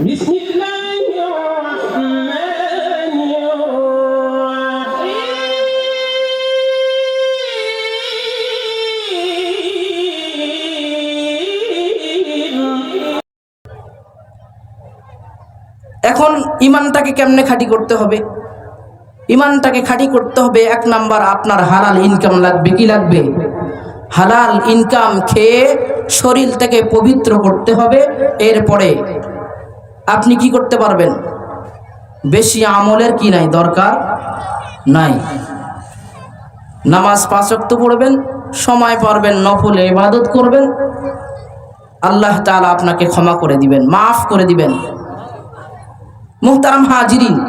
بسم الله الرحمن الرحيم এখন ইমানটাকে কেমনে খাঁটি করতে হবে ইমানটাকে খাঁটি করতে হবে এক নাম্বার আপনার হালাল ইনকাম লাগবে কি লাগবে হালাল ইনকাম খেয়ে শরীর থেকে পবিত্র করতে হবে এরপরে আপনি কি করতে পারবেন? বেশি আমলের কি নাই, দরকার নাই। নামাজ পাঁচক্ত পড়বেন, সময় পারবেন, নফলে ইবাদত করবেন। আল্লাহ তাআলা আপনাকে ক্ষমা করে দিবেন, মাফ করে দিবেন। মুহতারাম হাজিরিন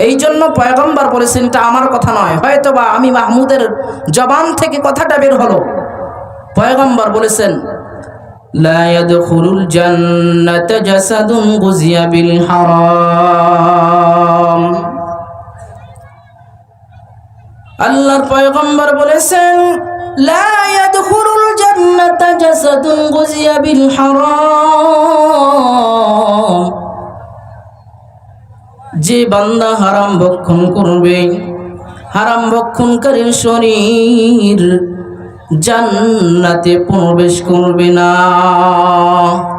এই জন্য পয়গম্বর বলেছেন, এটা আমার কথা নয়। হয়তো বা আমি মাহমুদের জবান থেকে কথাটা বের হলো। পয়গম্বর বলেছেন لا يدخل الجنة جسد غزي بالحرام আল্লাহর পয়গম্বর বলেছেন لا يدخل الجنة جسد غزي بالحرام যে বান্দা হারাম ভক্ষণ করবে হারাম ভক্ষণকারীর শরীর জান্নাতে প্রবেশ করবে না।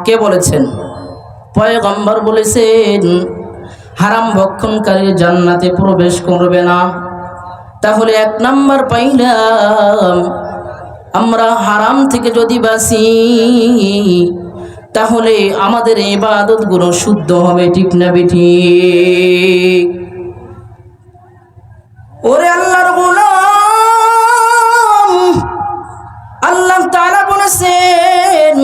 কে বলেছেন? পয়গম্বর বলেছেন, হারাম ভক্ষণকারী জান্নাতে প্রবেশ করবে না। তাহলে এক নাম্বার পাইলাম, আমরা হারাম থেকে যদি বাঁচি, তাহলে আমাদের ইবাদতগুলো শুদ্ধ হবে, ঠিক না ঠিক ওরে আল্লাহর তাআলা বলেছেন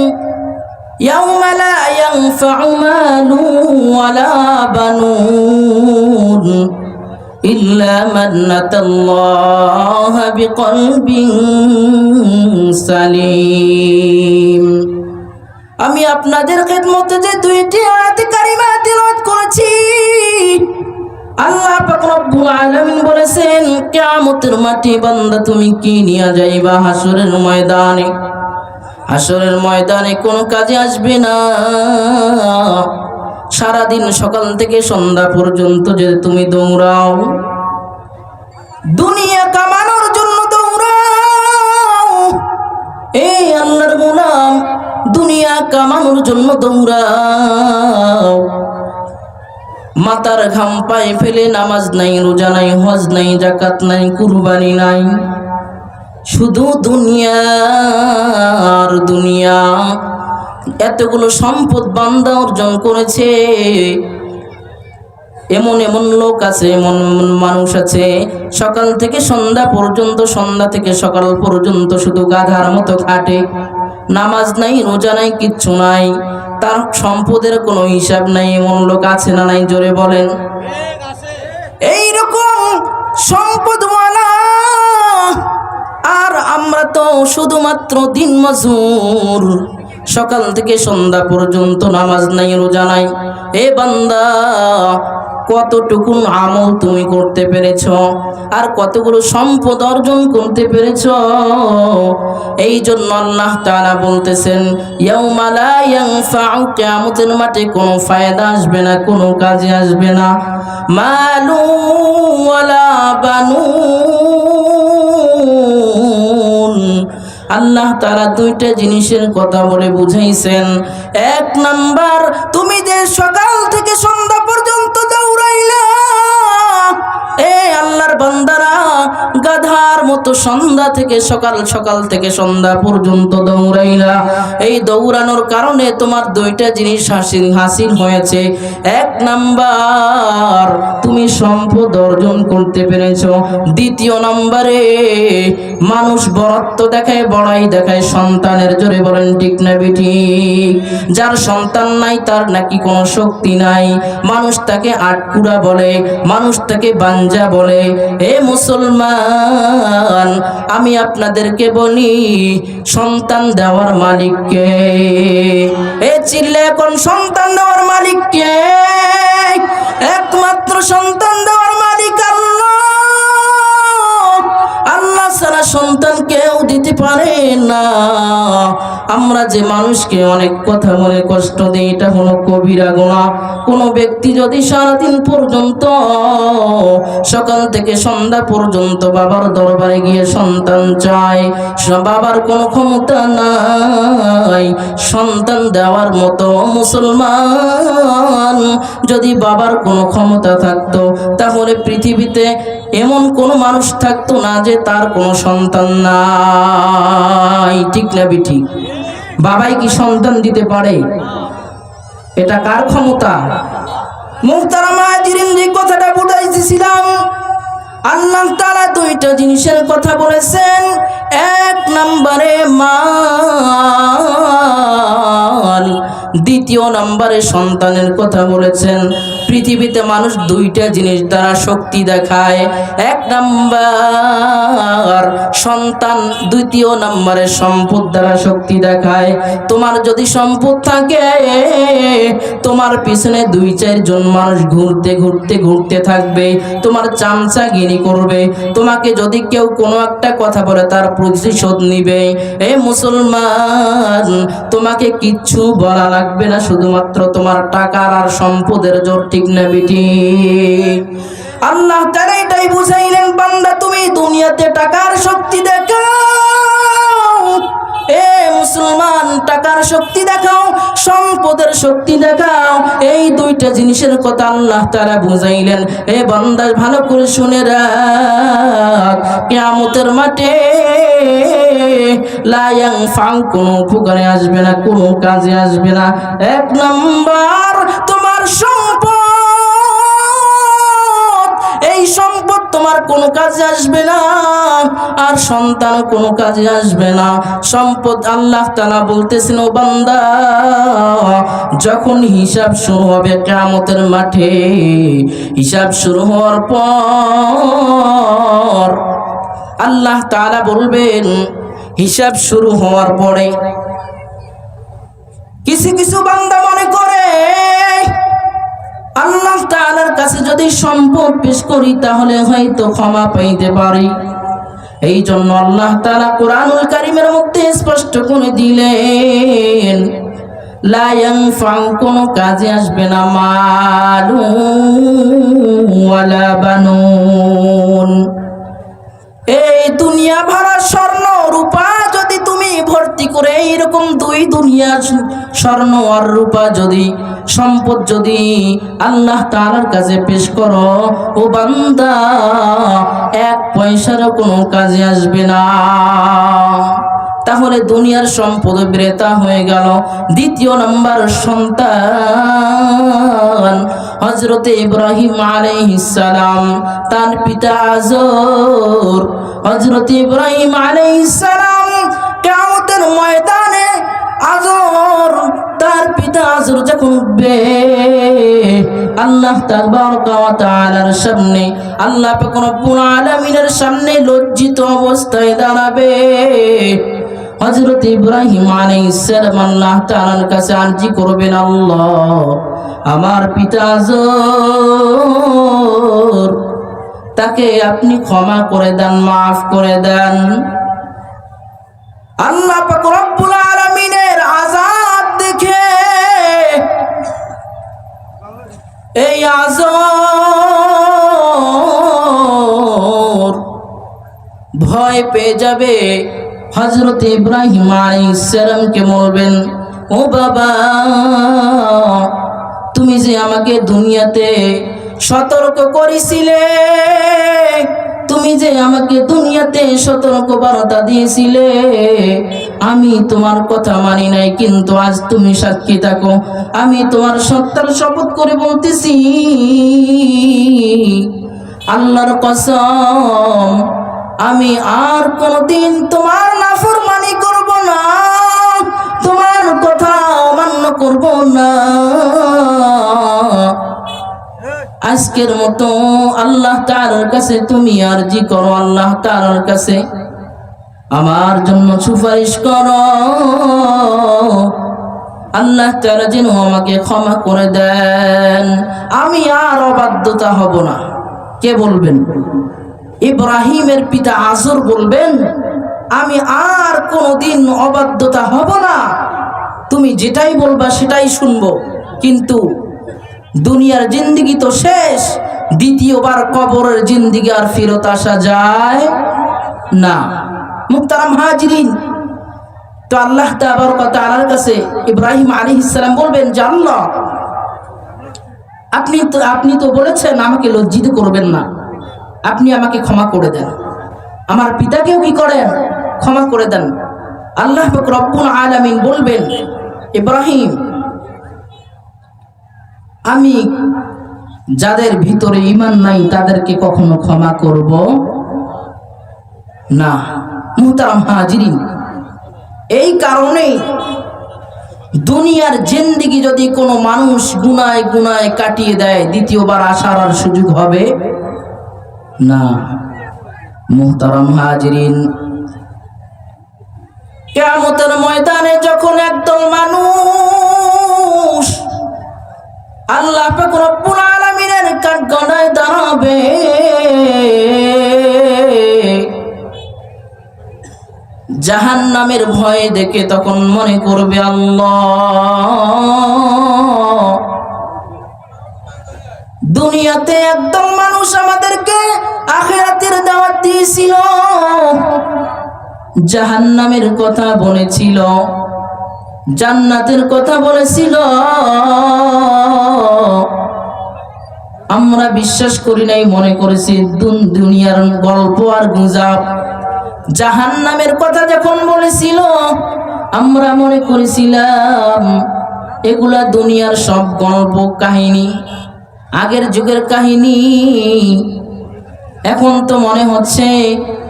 ইয়াউমা লা ইয়ানফা'ু মালু ওয়ালা বানুন ইল্লা মান আতাল্লাহ বিকলবিন সালিম আমি আপনাদের খেদমতে যে দুইটি আয়াত কারিমা তিলাওয়াত করেছি। আল্লাহ পাক রব্বুল আলামিন বলেছেন, কিয়ামতের মাটি বান্দা তুমি কি নিয়ে যাইবা হাসরের ময়দানে? হাসরের ময়দানে কোনো কাজে আসবে না। সারাদিন সকাল থেকে সন্ধ্যা পর্যন্ত যে তুমি দৌড়াও, দুনিয়া কামানোর জন্য দৌড়াও। এই আল্লাহর গোলাম, দুনিয়া কামানোর জন্য দৌড়াও। মাতার ঘাম পায়ে ফেলে নামাজ নাই, রোজা নাই, হজ নাই জাকাত নাই, কুরবানি নাই। শুধু দুনিয়ার দুনিয়া। এতগুলো সম্পদ বান্দা অর্জন করেছে। এমন এমন লোক আছে এমন এমন মানুষ আছে। সকাল থেকে সন্ধ্যা পর্যন্ত সন্ধ্যা থেকে সকাল পর্যন্ত শুধু গাধার মতো খাটে। নামাজ নাই রোজা নাই কিচ্ছু নাই। তার সম্পদের কোনো হিসাব নাই এমন লোক আছে না নাই জোরে বলেন। এইরকম সম্পদওয়ালা শুধুমাত্র দিন মজুর। সকাল থেকে সন্ধ্যা পর্যন্ত নামাজ নাই, রোজা নাই। এ বান্দা, কতটুকুন আমল তুমি করতে পেরেছ? আর কতগুলো সম্পদ অর্জন করতে পেরেছ? এই জন্য আল্লাহ তাআলা বলতেছেন কিয়ামতের মাঠে কোনো ফায়দা আসবে না, কোনো কাজে আসবে না। মালু ওয়ালা আল্লাহ তারা দুইটা জিনিসের কথা বলে বুঝাইছেন। এক নাম্বার তুমি যে সকাল মতো সন্ধ্যা থেকে সকাল সকাল থেকে সন্ধ্যা পর্যন্ত দৌড়াইলা। এই দৌড়ানোর কারণে তোমার দুইটা জিনিস হাসিল হাসিল হয়েছে। এক নাম্বার, তুমি সম্পদ অর্জন করতে পেরেছ। দ্বিতীয় নম্বরে, মানুষ বরত্ব দেখায়, বড়াই দেখায়, সন্তানের জোরে বলেন, ঠিক না ঠিক? যার সন্তান নাই, তার নাকি কোনো শক্তি নাই। মানুষ তাকে আটকুড়া বলে, মানুষ তাকে বাঞ্জা বলে। এ মুসলমান আমি আপনাদেরকে বলি, সন্তান দেওয়ার মালিককে এ চিল্লে এখন সন্তান দেওয়ার মালিককে একমাত্র সন্তান দেওয়ার মালিক আল্লাহ। আল্লাহ ছাড়া সন্তান কেউ দিতে পারে না। আমরা যে মানুষকে অনেক কথা বলে কষ্ট দিই, এটা হলো কবিরা গোনা কোনো ব্যক্তি যদি সারাদিন পর্যন্ত সকাল থেকে সন্ধ্যা পর্যন্ত বাবার দরবারে গিয়ে সন্তান চায় বাবার কোনো ক্ষমতা নাই, সন্তান দেওয়ার মতো মুসলমান যদি বাবার কোনো ক্ষমতা থাকতো তাহলে পৃথিবীতে এমন কোনো মানুষ থাকতো না যে তার কোনো সন্তান নাই। ঠিক না বিঠি বাবাই কি সন্তান দিতে পারে? এটা কার ক্ষমতা? মুক্তারামা যে কথাটা বুঝাইতেছিলাম। আল্লাহ তাআলা দুইটা জিনিসের কথা বলেছেন। এক নম্বরে মাল, দ্বিতীয় নম্বরে সন্তানের কথা বলেছেন। পৃথিবীতে মানুষ দুইটা জিনিস দ্বারা শক্তি দেখায়। এক নাম্বার, সন্তান দ্বিতীয় নম্বরে সম্পদ দ্বারা শক্তি দেখায়। তোমার যদি সম্পদ থাকে, তোমার পিছনে দুই চারজন মানুষ ঘুরতে ঘুরতে ঘুরতে থাকবে তোমার চামচাগিরি করবে। তোমাকে যদি কেউ কোনো একটা কথা বলে, তার প্রতিশোধ নিবে। এ মুসলমান, তোমাকে কিচ্ছু বলা লাগবে না, শুধুমাত্র তোমার টাকার আর সম্পদের জোর, ঠিক না বেটি? আল্লাহ তারা এটাই বুঝাইলেন, বান্দা, তুমি দুনিয়াতে টাকার শক্তি দেখাও। এ মুসলমান, টাকার শক্তি দেখাও, সম্পদের শক্তি দেখাও, এই দুইটা জিনিসের কথা আল্লাহ তারা বুঝাইলেন। এ বন্দাস ভালো করে শুনে রাখ। মাঠে লায়াং ফাং কোনো ফুকারে আসবে না, কোনো কাজে আসবে না। এক নম্বর তোমার কোনো কাজে আসবে না, আর সন্তান কোনো কাজে আসবে না। সম্পদ আল্লাহ তালা বলতেছেন, ও বান্দা, যখন হিসাব শুরু হবে কেয়ামতের মাঠে, হিসাব শুরু হওয়ার পর আল্লাহ তাআলা বলবেন, হিসাব শুরু হওয়ার পরে কিছু কিছু বান্দা মনে করে আল্লাহ তাআলার কাছে যদি সম্পদ পেশ করি, তাহলে হয়তো ক্ষমা পাইতে পারি। এই জন্য আল্লাহ তাআলা কোরআনুল কারীমের মধ্যে স্পষ্ট করে দিলেন, লা ইয়ানফাউ, কোনো কাজে আসবে না মালু ওয়ালা বানুন। এই দুনিয়া এইরকম দুই দুনিয়া স্বর্ণ আর রূপা যদি, সম্পদ যদি আল্লাহ তাআলার কাছে পেশ করো, ও বান্দা, এক পয়সারও কোনো কাজে আসবে না। তাহলে দুনিয়ার সম্পদ ব্রেতা হয়ে গেল। দ্বিতীয় নম্বর সন্তান হজরতে ইব্রাহিম আলাইহিসসালাম তার পিতা আজর হজরত ইব্রাহিম আলাইহিসসালাম কিয়ামতের ময়দানে আজর, তার পিতা আজর যখন উঠবে, আল্লাহ তাবারকা ওয়া তাআলার সামনে, আল্লাহ পাক রব্বুল আলামিনের সামনে লজ্জিত অবস্থায় দাঁড়াবে। হযরত ইব্রাহিম আল্লাহ তাআলার কাছে আরজি করবেন, আল্লাহ, আমার পিতা তাকে আপনি ক্ষমা করে দেন, মাফ করে দেন। আল্লাহ আলামিনের আযাব দেখে এই আজর ভয় পেয়ে যাবে হজরত ইব্রাহিম আলাইসালামকে বলবেন, ও বাবা, তুমি যে আমাকে দুনিয়াতে সতর্ক করেছিলে তুমি যে আমাকে দুনিয়াতে সতর্ক বার্তা দিয়েছিলে, আমি তোমার কথা মানি নাই, কিন্তু আজ তুমি সাক্ষী থাকো। আমি তোমার সত্তার শপথ করে বলতেছি, আল্লাহর কসম, আমি আর কোনদিন তোমার নাফরমানি করব না, তোমার কথা অমান্য করব না। আজকের মতো আল্লাহ তাআলার কাছে তুমি আরজি করো, আল্লাহ তাআলার কাছে। আমার জন্য সুপারিশ করো। আল্লাহ তাআলা যেন আমাকে ক্ষমা করে দেন। আমি আর অবাধ্যতা হব না। কে বলবেন? ইব্রাহিমের পিতা আজর বলবেন, আমি আর কোনোদিন অবাধ্যতা হব না। তুমি যেটাই বলবা সেটাই শুনব। কিন্তু দুনিয়ার জিন্দিগি তো শেষ, দ্বিতীয়বার কবরের জিন্দিগি আর ফেরত আসা যায় না। মুক্তারাম হাজিরিন, তো আল্লাহ তাআলার কাছে ইব্রাহিম আলী সালাম বলবেন আল্লাহ, আপনি তো আপনি তো বলেছেন আমাকে লজ্জিত করবেন না। আপনি আমাকে ক্ষমা করে দেন। আমার পিতাকেও কি করেন? ক্ষমা করে দেন। আল্লাহ রব্বুল আলামিন বলবেন, ইব্রাহিম আমি যাদের ভিতরে ইমান নাই তাদেরকে কখনো ক্ষমা করব না। মুহতারাম হাজিরিন, এই কারণে দুনিয়ার জিন্দিগি যদি কোনো মানুষ গুনায় গুনায় কাটিয়ে দেয়, দ্বিতীয়বার আসার আর সুযোগ হবে না। মুহতারাম হাজিরিন, কেয়ামতের ময়দানে যখন একদল মানুষ আল্লাহ রব্বুল আলামিনের কাঠগড়ায় দাঁড়াবে। জাহান নামের ভয় দেখে তখন মনে করবে আল্লাহ। দুনিয়াতে একদম মানুষ আমাদেরকে আখেরাতের দাওয়াত দিয়েছিল। জাহান নামের কথা বলেছিল। জান্নাতের কথা বলেছিল। আমরা বিশ্বাস করি নাই, মনে করেছি দুন- দুনিয়ার গল্প আর গুজাব। জাহান নামের কথা যখন বলেছিল, আমরা মনে করেছিলাম, এগুলা দুনিয়ার সব গল্প, কাহিনী, আগের যুগের কাহিনী। এখন তো মনে হচ্ছে,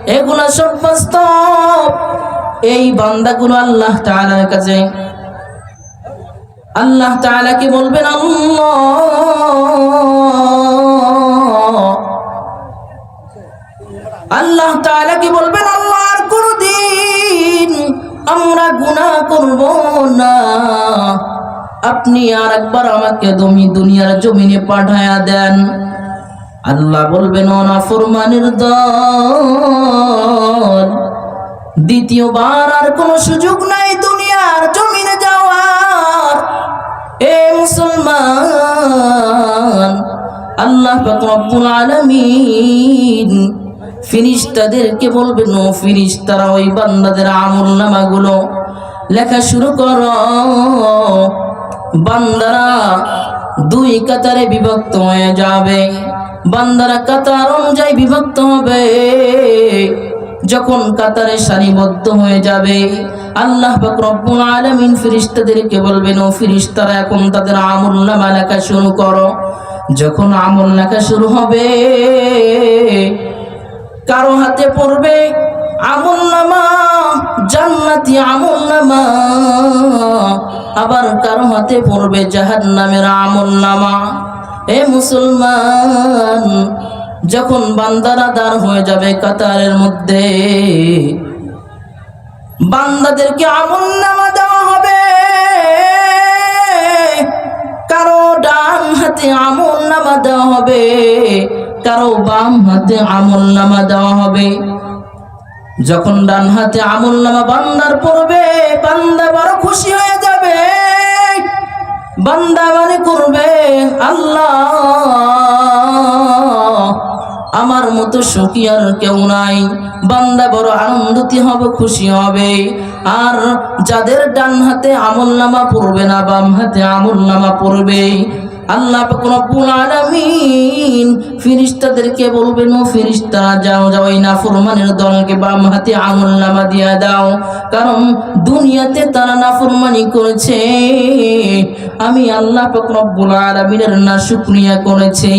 এগুলা সব বাস্তব। এই বান্দাগুলো আল্লাহ তাআলার কাছে। আল্লাহ তাআলা কি বলবেন? আল্লাহ। আল্লাহ তাআলা কি বলবেন? আল্লাহ আর কোনদিন আমরা গুনাহ করব না। আপনি আর একবার আমাকে তুমি দুনিয়ার জমিনে পাঠায়া দেন। আল্লাহ বলবেন না ফরমানের দল। দ্বিতীয়বার আর কোনো সুযোগ নাই দুনিয়ার জমিনে যাওয়ার। এ মুসলমান, আল্লাহ রব্বুল আলামিন ফিরিস্তাদেরকে বলবেন, ও ফিরিস্তারা, ওই বান্দাদের আমল নামাগুলো লেখা শুরু করো। বান্দারা দুই কাতারে বিভক্ত হয়ে যাবে। বান্দারা কাতার অনুযায়ী বিভক্ত হবে। যখন কাতারে সারিবদ্ধ হয়ে যাবে, আল্লাহ পাক রব্বুল আলামিন ফেরেশতাদেরকে বলবেন, ও ফেরেশতারা, এখন তাদের আমল নামা লেখা শুরু করো। যখন আমল লেখা শুরু হবে, কারও হাতে পড়বে, আমল নামা, জান্নাতি আমল নামা। আবার কারও হাতে পড়বে, জাহান্নামের আমল নামা। এ মুসলমান যখন বান্দারা দাঁড় হয়ে যাবে কাতারের মধ্যে, বান্দাদেরকে আমল নামা দেওয়া হবে। কারও ডান হাতে আমল নামা দেওয়া হবে, কারও বাম হাতে আমল নামা দেওয়া হবে। যখন ডান হাতে আমল নামা বান্দার পড়বে, বান্দা বড় খুশি হয়ে যাবে। বান্দা মানে করবে আল্লাহ। আমার মতো সুখী আর কেউ নাই। বান্দা বড় আনন্দতি হবে, খুশি হবে। আর যাদের ডান হাতে আমল নামা পড়বে না, বাম হাতে আমল নামা পড়বে। আল্লাহ রব্বুল আলামিন ফেরেশতাদেরকে বলবেন, ও ফেরেশতারা যাও যাও, এই নাফরমানের দলকে বাম হাতে আমল নামা দিয়া দাও। কারণ দুনিয়াতে তারা নাফরমানি করেছে। আমি আল্লাহ রব্বুল আলামিনের না শুকরিয়া করেছি।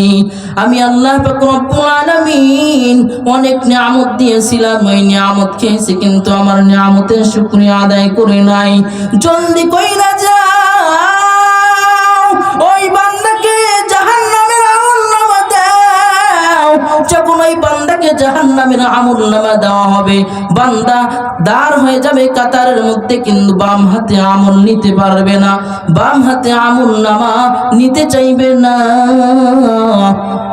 আমি আল্লাহ রব্বুল আলামিন অনেক নিয়ামত দিয়েছিলাম, ওই নিয়ামত খেয়েছি, কিন্তু আমার নিয়ামতের শুকরিয়া আদায় করে নাই। জলদি কইরা যাও তাকে জাহান নামের আমুল নামা দেওয়া হবে। বান্দা দার হয়ে যাবে কাতারের মধ্যে, কিন্তু বাম হাতে আমল নিতে পারবে না। বাম হাতে আমুল নামা নিতে চাইবে না।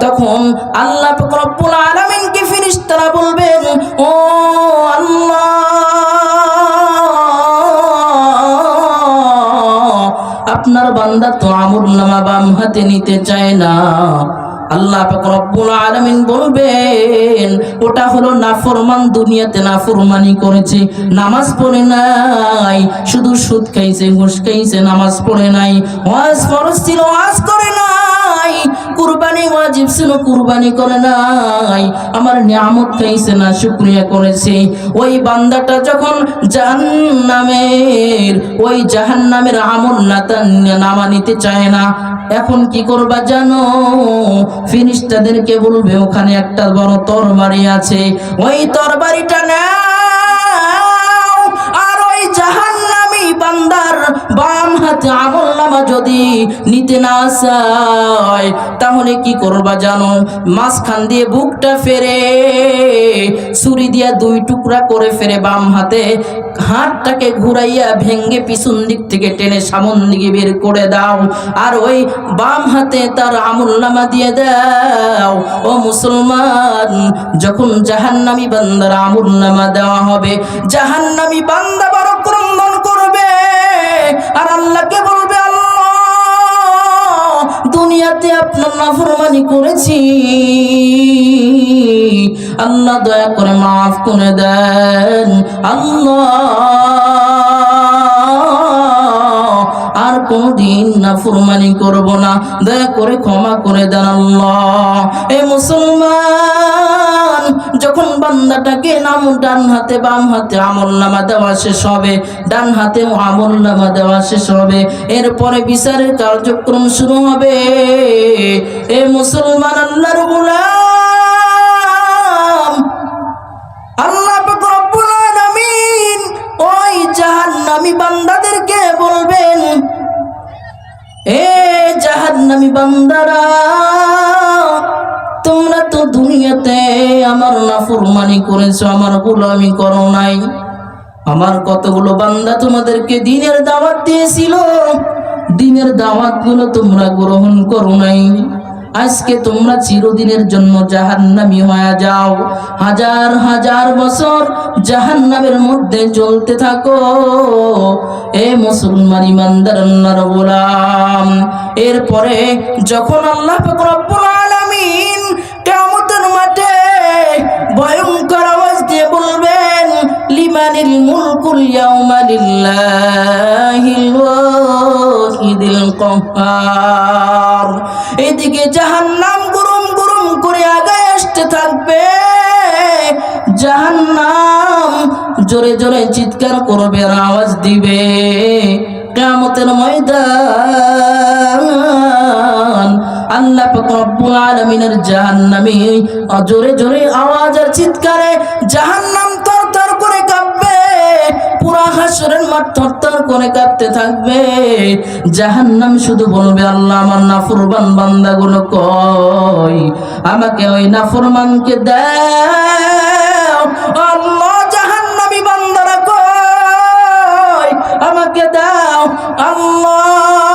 তখন আল্লাহ রব্বুল আলামিনকে ফিরিস তারা বলবেন, ও আপনার বান্দা তো আমুল নামা বাম হাতে নিতে চায় না। আল্লাহ রব্বুল আলমিন বলবেন, ওটা হলো নাফরমান দুনিয়াতে নাফরমানি করেছে, নামাজ পড়ে নাই, শুধু সুদ খাইছে, ঘুষ খাইছে, নামাজ পড়ে নাই, ওয়াজ ফরজ ছিল, ওয়াজ করে নাই। কুরবানি ওয়াজিব ছিল, কুরবানি করে নাই। আমার নিয়ামত খাইছে না, শুকরিয়া করেছে। ওই বান্দাটা যখন জাহান্নামের, ওই জাহান্নামের আমল নাতা নামা নিতে চায় না, এখন কি করবা জানো? ফিনিস্টাদেরকে বলবে, ওখানে একটা বড় তরবারি আছে। ওই তরবারিটা নাও। বান্দার বাম হাতে আমল নামা যদি নিতে না চায়, তাহলে কি করবা জানো? মাঝখান দিয়ে বুকটা ফেরে, ছুরি দিয়া দুই টুকরা করে ফেরে বাম হাতে, হাতটাকে ঘুরাইয়া ভেঙ্গে পিছন দিক থেকে টেনে সামন দিকে বের করে দাও। আর ওই বাম হাতে তার আমল নামা দিয়ে দাও। ও মুসলমান, যখন জাহান্নামি বান্দার আমল নামা দেওয়া হবে, জাহান্নামি বান্দা বড় আর আল্লাহকে বলবে দুনিয়াতে আপনার নাফরমানি করেছি। আল্লাহ দয়া করে মাফ করে দেন। আল্লাহ কোনদিন না ফুরমানি করব না, দয়া করে ক্ষমা করে দেন এ মুসলমান, যখন বান্দাটাকে নাম ডান হাতে, বাম হাতে আমল নামা দেওয়া শেষ হবে, ডান হাতে আমল নামা দেওয়া শেষ হবে, এরপরে বিচারের কার্যক্রম শুরু হবে। এ মুসলমান, আল্লাহর গোলাম, আল্লাহ ওই জাহান্নামী বান্দাদেরকে বলবেন এ জাহান্নামি বান্দারা, তোমরা তো দুনিয়াতে আমার নাফরমানি করেছ, আমার গোলামি করো নাই। আমার কতগুলো বান্দা তোমাদেরকে দিনের দাওয়াত দিয়েছিল, দিনের দাওয়াতগুলো তোমরা গ্রহণ করো নাই। আজকে তোমরা চিরদিনের জন্য জাহান্নামি হয়ে যাও। হাজার হাজার বছর জাহান্নামের মধ্যে চলতে থাকো। এ মুসলমান ইমানদার গোলাম এরপরে যখন আল্লাহ রব্বুল আলামিন মাঠে ভয়ঙ্কর আওয়াজ দিয়ে বলবেন লিমানিল মুলকুল ইয়াউমা লিল্লাহিল ওয়াহিদিল কাহ্হার এদিকে জাহান্নাম গুরুম গুরুম করে আগায় আসতে জাহান্নাম জোরে জোরে চিৎকার করবে আওয়াজ দিবে। কিয়ামতের ময়দান আল্লাহ রব্বুল আলামিনের জাহান্নামী জোরে জোরে আওয়াজ আর চিৎকারে জাহান্নাম পুরা হাসরের মাঠ থরথর করে কাঁপতে থাকবে। জাহান্নাম শুধু বলবে, আল্লাহ, আমার নাফরমান বান্দাগুলো কই? আমাকে ওই নাফরমানকে দাও। বান্দারা কয় আমাকে দাও। আল্লাহ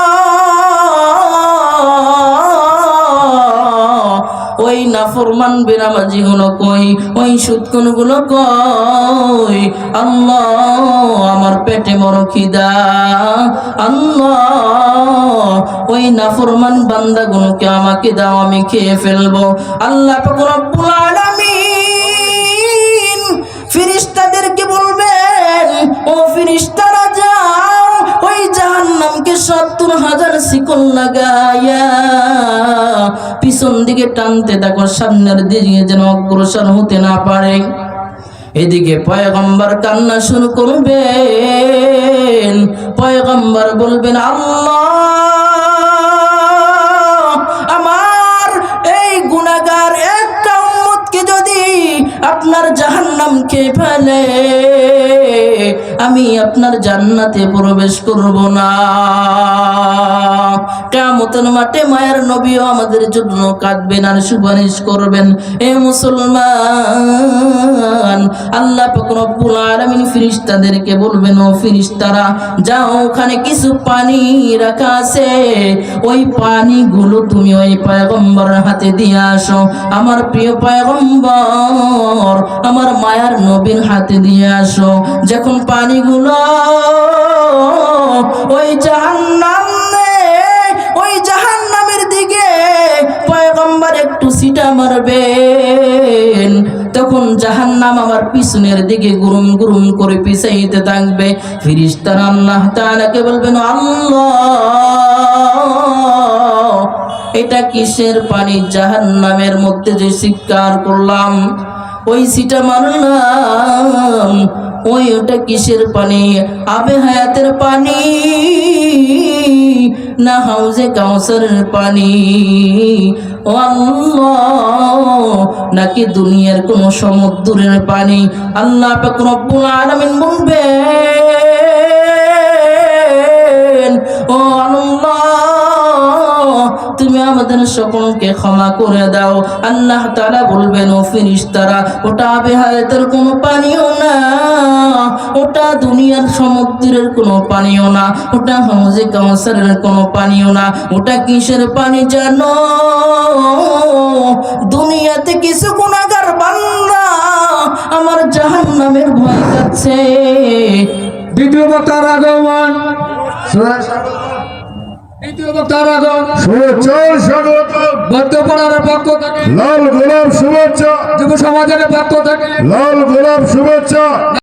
ওই নাফরমান বেরামাজি গুলো কই? ওই সুৎকুনগুলো কই? আমার পেটে বড় খিদা। আল্লাহ, ওই নাফরমান বান্দা গুলোকে আমাকে দাও, আমি খেয়ে ফেলব। আল্লাহ রব্বুল ফিরিস্তাদেরকে বলবেন, ও জাহান্নামকে সত্তর হাজার শিকল লাগাইয়া পিছন দিকে টানতে দেখো সামনের দিকে যেন অগ্রসর হতে না পারে। এদিকে পয়গম্বর কান্না শুরু করবেন, পয়গম্বর বলবেন, আল্লাহ, আমার এই গুনাহগার একটা উম্মতকে যদি আপনার জাহান্নাম খেয়ে ফেলে আমি আপনার জান্নাতে প্রবেশ করব না। কামতের মাঠে মায়ের নবীও আমাদের জন্য কাঁদবেন আর সুপারিশ করবেন। এ মুসলমান, আল্লাহ রব্বুল আলামিন ফিরিস্তাদেরকে বলবেন, ও ফিরিস্তারা, যাও, ওখানে কিছু পানি রাখা আছে। ওই পানিগুলো তুমি ওই পয়গম্বরের হাতে দিয়ে আসো। আমার প্রিয় পয়গম্বর, আমার মায়ার নবীর হাতে দিয়ে আসো। যখন গুলো ওই জাহান্নাম ওই জাহান্নামের দিকে পয়গম্বর একটু সিটা মারবে তখন জাহান্নাম আমার পিছনের দিকে গুরুম গুরুম করে পিছাইতে থাকবে। ফিরিস্তার আল্লাহ তাআলাকে বলবেন, আল্লাহ, এটা কিসের পানি? জাহান্নামের মধ্যে যে শিকার করলাম। ওই সিটা মারলাম ওই ওটা কিসের পানি? আবে হায়াতের পানি। না হাউজে কাউসারের পানি। ও নাকি দুনিয়ার কোন সমুদ্রের পানি? আল্লাহ পাক রব্বুল বলবেন, ও আল্লাহ তুমি আমাদের সকলকে ক্ষমা করে দাও। আল্লাহ তারা বলবেন, ও ফিরিস্তারা ওটা আবে হায়াতের কোনো পানিও না। ওটা দুনিয়ার সমুদ্রের কোনো পানিও না। ওটা হাউজে কাউসারের কোনো পানিও না। ওটা কিসের পানি জানো? দুনিয়াতে কিছু গুণাগার বান্দা আমার জাহান নামের ভয় কাছে দ্বিতীয় বক্তার আগমন। দ্বিতীয় বক্তার আগমন। শুভেচ্ছা স্বাগত। বদ্ধপড়ার পক্ষ থেকে। লাল গোলাপ শুভেচ্ছা। যুব সমাজের পক্ষ থেকে। লাল গোলাপ শুভেচ্ছা।